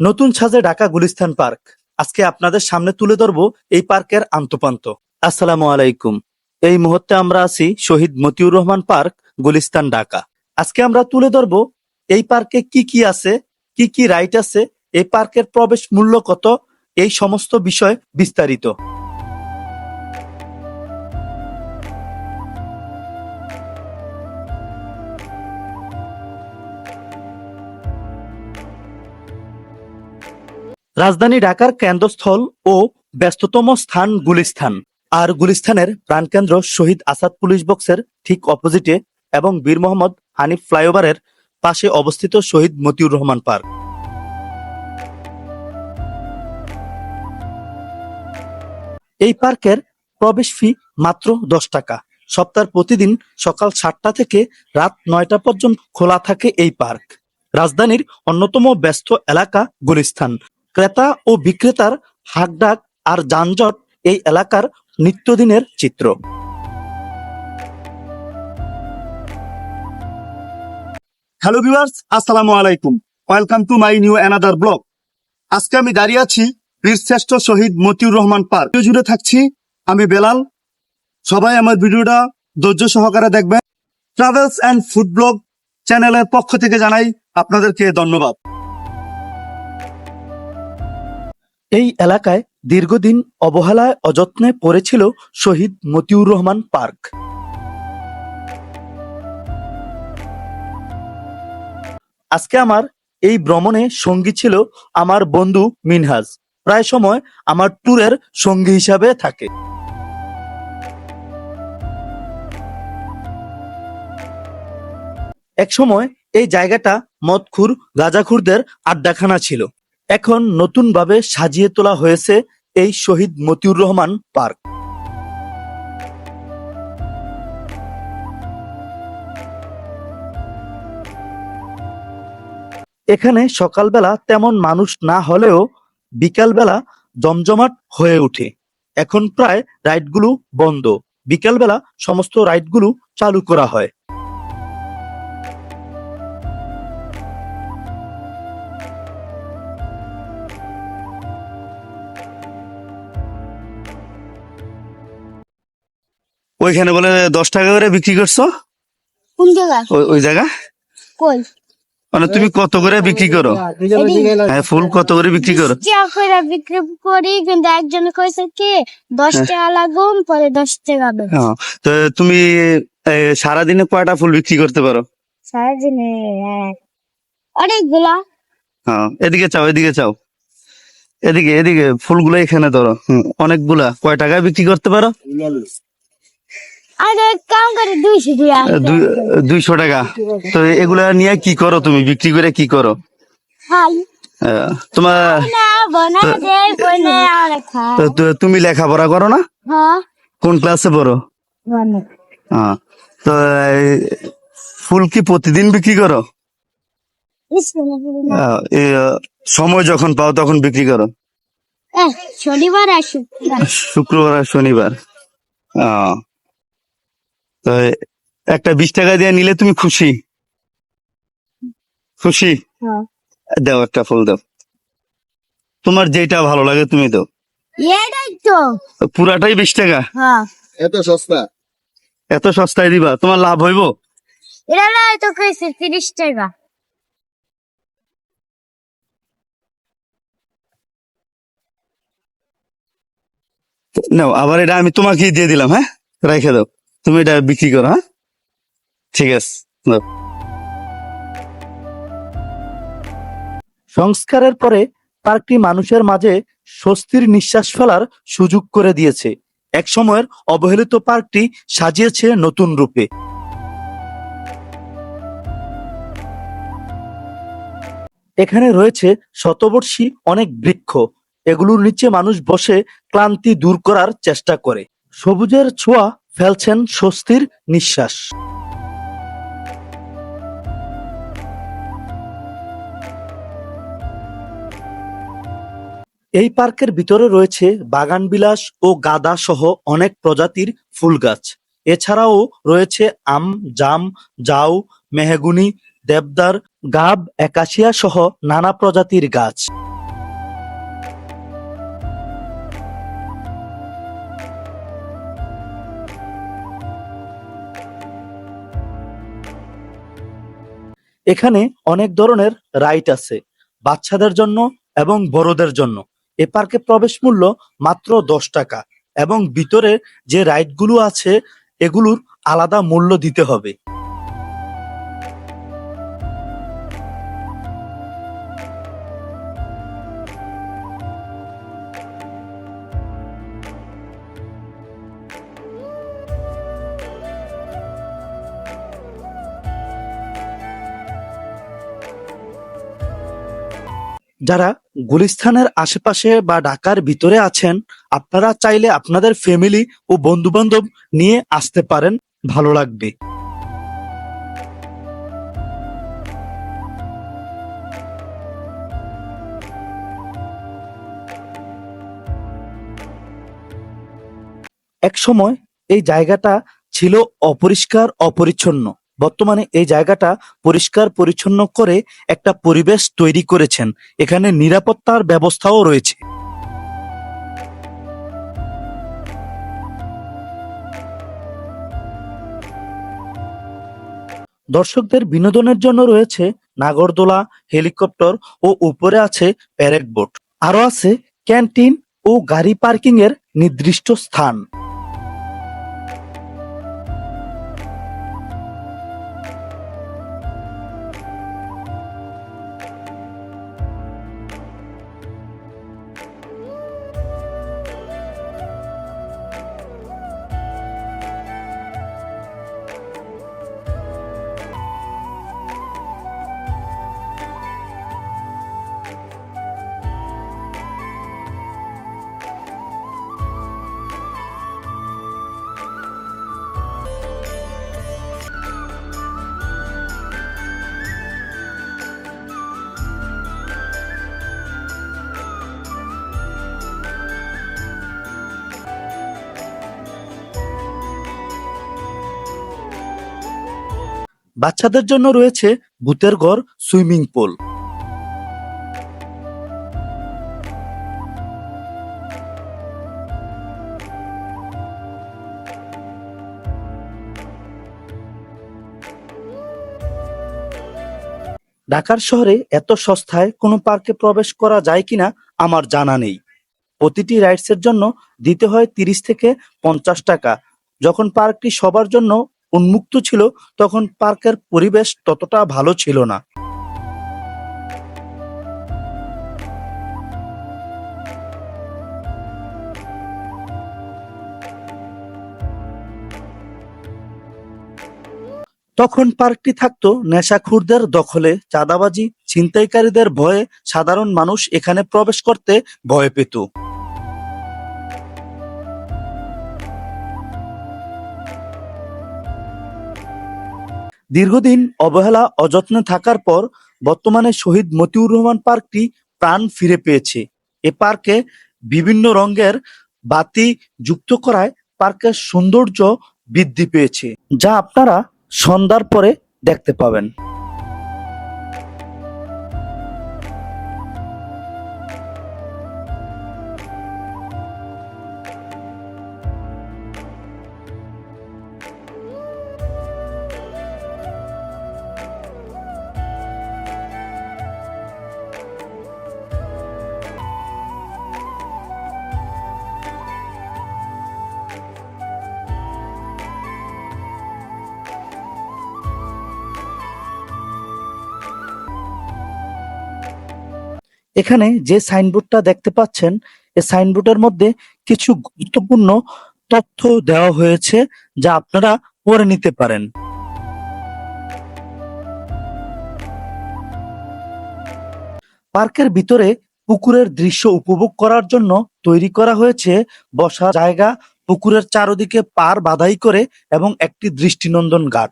নতুন ছাজে ঢাকা গুলিস্তান পার্ক। আজকে আপনাদের সামনে তুলে ধরবো এই পার্কের আন্তপান্ত আসসালামু আলাইকুম। এই মুহূর্তে আমরা আছি শহীদ মতিউর রহমান পার্ক, গুলিস্তান, ঢাকা। আজকে আমরা তুলে ধরবো এই পার্কে কি কি আছে, কি কি রাইট আছে, এই পার্কের প্রবেশ মূল্য কত, এই সমস্ত বিষয় বিস্তারিত। রাজধানী ঢাকার কেন্দ্রস্থল ও ব্যস্ততম স্থান গুলিস্থান। আর গুলিস্থানের প্রাণকেন্দ্র শহীদ আসাদ পুলিশ বক্সের ঠিক অপোজিটে এবং বীর মোহাম্মদ হানিফ ফ্লাইওভারের পাশে অবস্থিত শহীদ মতিউর রহমান পার্ক। এই পার্কের প্রবেশ ফি মাত্র দশ টাকা। সপ্তাহের প্রতিদিন সকাল সাতটা থেকে রাত নয়টা পর্যন্ত খোলা থাকে এই পার্ক। রাজধানীর অন্যতম ব্যস্ত এলাকা গুলিস্তান ক্রেতা ও বিক্রেতার হাকডাক আর যানজট এই এলাকার নিত্যদিনের চিত্র। হ্যালো ভিউয়ার্স আসসালামু আলাইকুম। Welcome to my new another blog আজকে আমি দাঁড়িয়ে আছি বীরশ্রেষ্ঠ শহীদ মতিউর রহমান পার্ক। জুড়ে থাকছি আমি বেলাল। সবাই আমার ভিডিওটা ধৈর্য সহকারে দেখবেন। ট্রাভেলস অ্যান্ড ফুড ব্লগ চ্যানেলের পক্ষ থেকে জানাই আপনাদেরকে ধন্যবাদ। এই এলাকায় দীর্ঘদিন অবহেলায় অযত্নে পড়েছিল শহীদ মতিউর রহমান পার্ক। আজকে আমার এই ভ্রমণে সঙ্গী ছিল আমার বন্ধু মিনহাজ। প্রায় সময় আমার ট্যুরের সঙ্গী হিসাবে থাকে। এক সময় এই জায়গাটা মদখুর, গাজাখুরদের আড্ডাখানা ছিল। এখন নতুনভাবে সাজিয়ে তোলা হয়েছে এই শহীদ মতিউর রহমান পার্ক। এখানে সকালবেলা তেমন মানুষ না হলেও বিকালবেলা জমজমাট হয়ে ওঠে। এখন প্রায় রাইডগুলো বন্ধ। বিকালবেলা সমস্ত রাইডগুলো চালু করা হয়। ওইখানে বলে দশ টাকা করে বিক্রি করছ? কোন জায়গা? ওই- জায়গা? কই? মানে তুমি কত করে বিক্রি করো? হ্যাঁ ফুল কত করে বিক্রি করো? করে বিক্রি করি কিন্তু একজন কইছে কি দশ টাকা লাগুন পরে দশ টাকা হ্যাঁ, তো তুমি সারাদিনে কয়টা ফুল বিক্রি করতে পারো? সারাদিনে অনেকগুলা। হ্যাঁ এদিকে চাও এদিকে চাও। এদিকে এদিকে ফুলগুলো এখানে ধরো। অনেকগুলা। কয় টাকায় বিক্রি করতে পারো? দুইশো টাকা। তো এগুলা নিয়ে কি করো তুমি? বিক্রি করে কি করো? তোমার তুমি লেখাপড়া করো না? হ্যাঁ। কোন ক্লাসে পড়ো? তো ফুল কি প্রতিদিন বিক্রি করো? সময় যখন পাও তখন বিক্রি করো? শনিবার আর শুক্রবার। আর শনিবার। আহ, তো একটা বিশ টাকা দিয়ে নিলে তুমি খুশি। খুশি? হ্যাঁ। দাও একটা ফুল দাও। তোমার যেটা ভালো লাগে তুমি দাও। পুরাটাই বিশ টাকা? হ্যাঁ। এত সস্তা? এত সস্তায় দিবা? তোমার লাভ হইব? তো তিরিশ টাকা। নাও আবার এটা আমি তোমাকে দিয়ে দিলাম হ্যাঁ? রেখে দাও। তুমি এটা বিক্রি করো হ্যাঁ? ঠিক আছে সংস্কারের পরে পার্কটি মানুষের মাঝে স্বস্তির নিঃশ্বাস ফেলার সুযোগ করে দিয়েছে। এক সময়ের অবহেলিত পার্কটি সাজিয়েছে নতুন রূপে। এখানে রয়েছে শতবর্ষী অনেক বৃক্ষ। এগুলোর নিচে মানুষ বসে ক্লান্তি দূর করার চেষ্টা করে। সবুজের ছোঁয়া ফেলছেন স্বস্তির নিঃশ্বাস। এই পার্কের ভিতরে রয়েছে বাগানবিলাস ও গাদা সহ অনেক প্রজাতির ফুল গাছ এছাড়াও রয়েছে আম, জাম, জাউ, মেহগুনি, দেবদার, গাব একাশিয়া সহ নানা প্রজাতির গাছ। এখানে অনেক ধরনের রাইড আছে, বাচ্চাদের জন্য এবং বড়দের জন্য। এ পার্কে প্রবেশ মূল্য মাত্র দশ টাকা এবং ভিতরে যে রাইডগুলো আছে, এগুলোর আলাদা মূল্য দিতে হবে। যারা গুলিস্তানের আশেপাশে বা ঢাকার ভিতরে আছেন, আপনারা চাইলে আপনাদের ফ্যামিলি ও বন্ধু বান্ধব নিয়ে আসতে পারেন। ভালো লাগবে। এক সময় এই জায়গাটা ছিল অপরিষ্কার, অপরিচ্ছন্ন। বর্তমানে এই জায়গাটা পরিষ্কার পরিচ্ছন্ন করে একটা পরিবেশ তৈরি করেছেন। এখানে নিরাপত্তার ব্যবস্থাও রয়েছে। দর্শকদের বিনোদনের জন্য রয়েছে নাগরদোলা, হেলিকপ্টার ও উপরে আছে প্যারেড বোট। আরও আছে ক্যান্টিন ও গাড়ি পার্কিং এর নির্দিষ্ট স্থান। বাচ্চাদের জন্য রয়েছে ভূতের ঘর, সুইমিং পুল। ঢাকার শহরে এত সস্তায় কোনো পার্কে প্রবেশ করা যায় কিনা আমার জানা নেই। প্রতিটি রাইডসের জন্য দিতে হয় তিরিশ থেকে পঞ্চাশ টাকা। যখন পার্কটি সবার জন্য উন্মুক্ত ছিল, তখন পার্কের পরিবেশ ততটা ভালো ছিল না। তখন পার্কটি থাকতো নেশাখুরদের দখলে, চাঁদাবাজি, ছিনতাইকারীদের ভয়ে সাধারণ মানুষ এখানে প্রবেশ করতে ভয় পেত। দীর্ঘদিন অবহেলা অযত্নে থাকার পর বর্তমানে শহীদ মতিউর রহমান পার্কটি প্রাণ ফিরে পেয়েছে। এ পার্কে বিভিন্ন রঙের বাতি যুক্ত করায় পার্কের সৌন্দর্য বৃদ্ধি পেয়েছে, যা আপনারা সন্ধ্যার পরে দেখতে পাবেন। এখানে যে সাইনবোর্ডটা দেখতে পাচ্ছেন এই সাইনবোর্ডের মধ্যে কিছু গুরুত্বপূর্ণ তথ্য দেওয়া হয়েছে যা আপনারা পড়ে নিতে পারেন। পার্কের ভিতরে পুকুরের দৃশ্য উপভোগ করার জন্য তৈরি করা হয়েছে বসার জায়গা। পুকুরের চারদিকে পার বাধাই করে এবং একটি দৃষ্টিনন্দন ঘাট।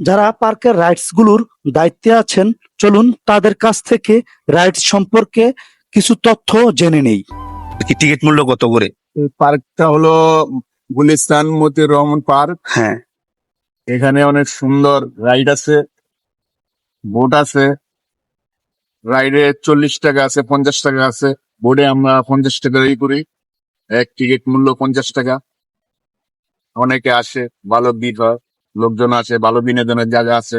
যারা পার্কের রাইডসগুলোর দায়িত্বে আছেন চলুন তাদের কাছ থেকে রাইডস সম্পর্কে কিছু তথ্য জেনে নেই। টিকিট মূল্য কত করে? এই পার্কটা হলো গুলিস্তান মতিউর রহমান পার্ক। হ্যাঁ। এখানে অনেক সুন্দর রাইড আছে বোট আছে রাইডে চল্লিশ টাকা আছে পঞ্চাশ টাকা আছে বোর্ডে আমরা পঞ্চাশ টাকা ই করি এক টিকিট মূল্য পঞ্চাশ টাকা। অনেকে আসে ভালো ভিড় হয়। লোকজন আছে ভালো বিনোদনের জায়গা আছে।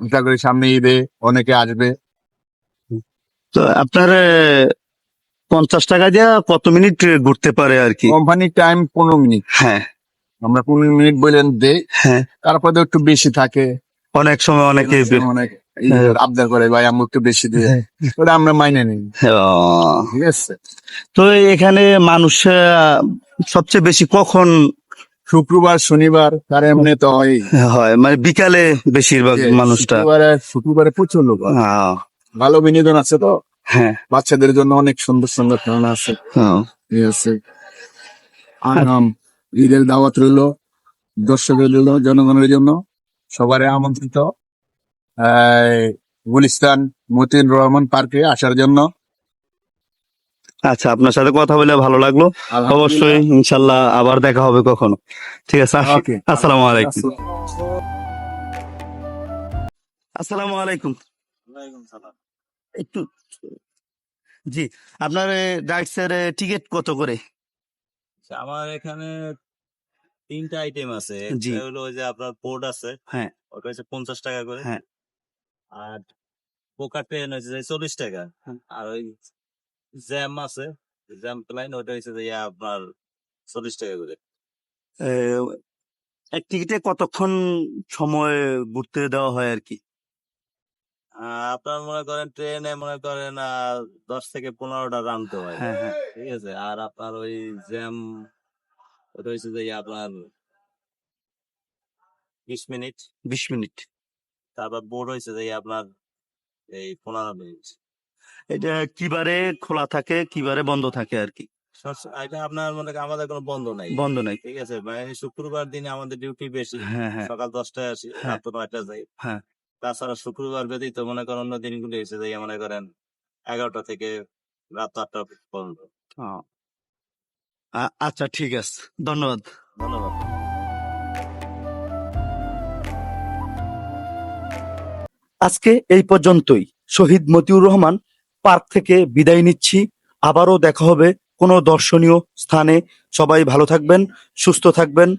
আশা করি সামনে ঈদে অনেকে আসবে। তো আপনার পঞ্চাশ টাকা দিয়ে কত মিনিট ঘুরতে পারে আর কি? কোম্পানির টাইম পনেরো মিনিট। হ্যাঁ। আমরা পনেরো মিনিট বললেন দে হ্যাঁ। তারপরে একটু বেশি থাকে। অনেক সময় অনেকে অনেক আবদার করে ভাই আমি একটু বেশি দিয়ে ওটা আমরা মাইনে নিই। ও, ঠিক আছে। তো এখানে মানুষ সবচেয়ে বেশি কখন শুক্রবার শনিবার তার এমনি তো হয়। হয় মানে বিকালে বেশিরভাগ মানুষটা। শুক্রবারে শুক্রবারে প্রচুর লোক আহ, ভালো বিনোদন আছে তো? হ্যাঁ। বাচ্চাদের জন্য অনেক সুন্দর সুন্দর খেলনা আছে। ঠিক আছে। আরাম ঈদের দাওয়াত রইল দর্শকের রইল জনগণের জন্য। সবারে আমন্ত্রিত। গুলিস্তান মতিন রহমান পার্কে আসার জন্য। আচ্ছা আপনার সাথে কথা বলে ভালো লাগল। অবশ্যই ইনশাল্লাহ আবার দেখা হবে কখনো। ঠিক আছে আসি। আসসালামু আলাইকুম। আসসালামু আলাইকুম। একটু জি আপনার এর টিকিট কত করে? আচ্ছা, আমার এখানে তিনটা আইটেম আছে। একটা হলো ওই যে আপনার বোর্ড আছে। হ্যাঁ। ওটা হচ্ছে পঞ্চাশ টাকা করে। হ্যাঁ। আর পোকার ট্রেন হচ্ছে চল্লিশ টাকা। হ্যাঁ। আর ওই জ্যাম আছে জ্যাম প্লাইন ওটা হচ্ছে যে আপনার চল্লিশ টাকা করে। এক টিকিটে কতক্ষণ সময় ঘুরতে দেওয়া হয় আর কি? আপনার মনে করেন ট্রেনে মনে করেন দশ থেকে পনেরোটা রানতে হয়। হ্যাঁ হ্যাঁ। ঠিক আছে? আর আপনার ওই জ্যাম ওটা হচ্ছে যে আপনার বিশ মিনিট। বিশ মিনিট। তারপর বোর্ড হয়েছে যে আপনার এই পনেরো মিনিট। এটা কিবারে খোলা থাকে কিবারে বন্ধ থাকে আর কি এটা আপনার মনে আমাদের কোনো বন্ধ নাই। বন্ধ নাই। ঠিক আছে মানে শুক্রবার দিনে আমাদের ডিউটি বেশি। হ্যাঁ হ্যাঁ। সকাল দশটায় আসি হ্যাঁ। রাত নয়টা যাই। তাছাড়া শুক্রবার ব্যতীত মনে করেন অন্য দিনগুলো এসে যাই মনে করেন এগারোটা থেকে রাত আটটা পর্যন্ত। আচ্ছা ঠিক আছে। ধন্যবাদ। ধন্যবাদ। আজকে এই পর্যন্তই। শহীদ মতিউর রহমান পার্ক থেকে বিদায় নিচ্ছি। আবারও দেখা হবে কোনো দর্শনীয় স্থানে। সবাই ভালো থাকবেন, সুস্থ থাকবেন।